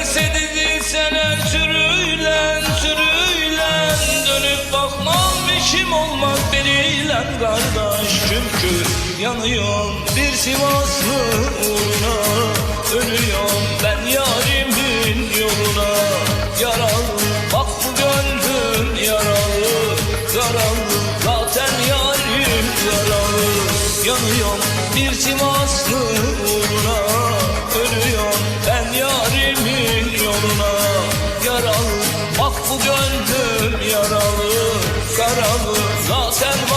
Dizilseler sürüyle sürüyle Dönüp bakmam işim olmaz biriyle kardeş. Çünkü yanıyorum bir Sivaslı uğruna Ölüyorum ben yarimin yoluna. Yaralı bak bu gönlüm yaralı Yaralı zaten yarim yaralı. Yanıyorum bir Sivaslı uğruna zaten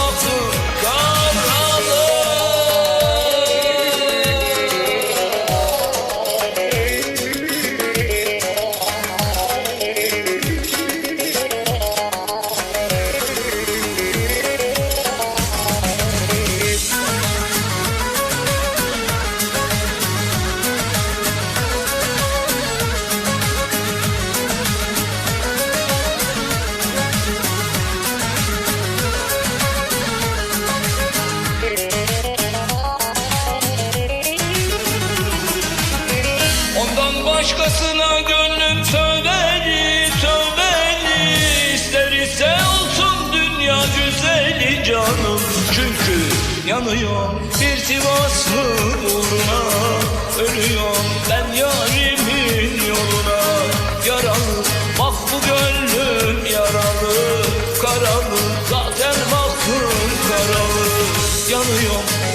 başkasına gönlüm tövbeli tövbeli İster ise olsun dünya güzeli canım. Çünkü yanıyorum bir Sivaslı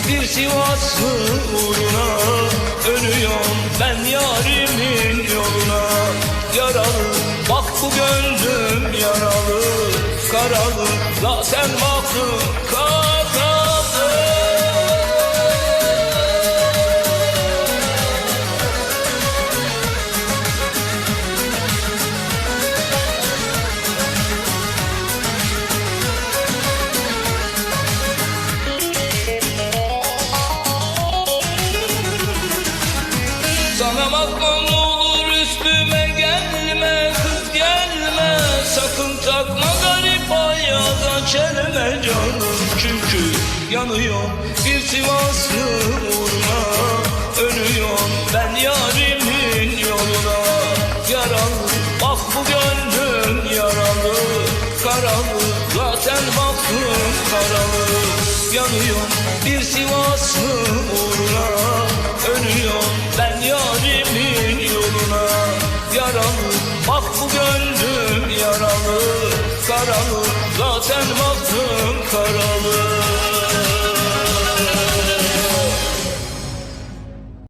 bir Sivaslı uğruna Ölüyorum ben yarimin yoluna. Yaralı bak bu gönlüm yaralı Karalı zaten baktım Sana ne olur üstüme gelme kız gelme. Sakın takma garip ayağa çelme canım. Çünkü yanıyor bir Sivaslı uğruna Ölüyorum ben yarimin yoluna. Yaralı bak bu gönlüm yaralı. Karalı zaten baktım karalı. Yanıyor bir Sivaslı uğruna Ölüyorum ben yarimin yoluna Yaralı. Bak bu gönlüm yaralı Karalı. Zaten baktım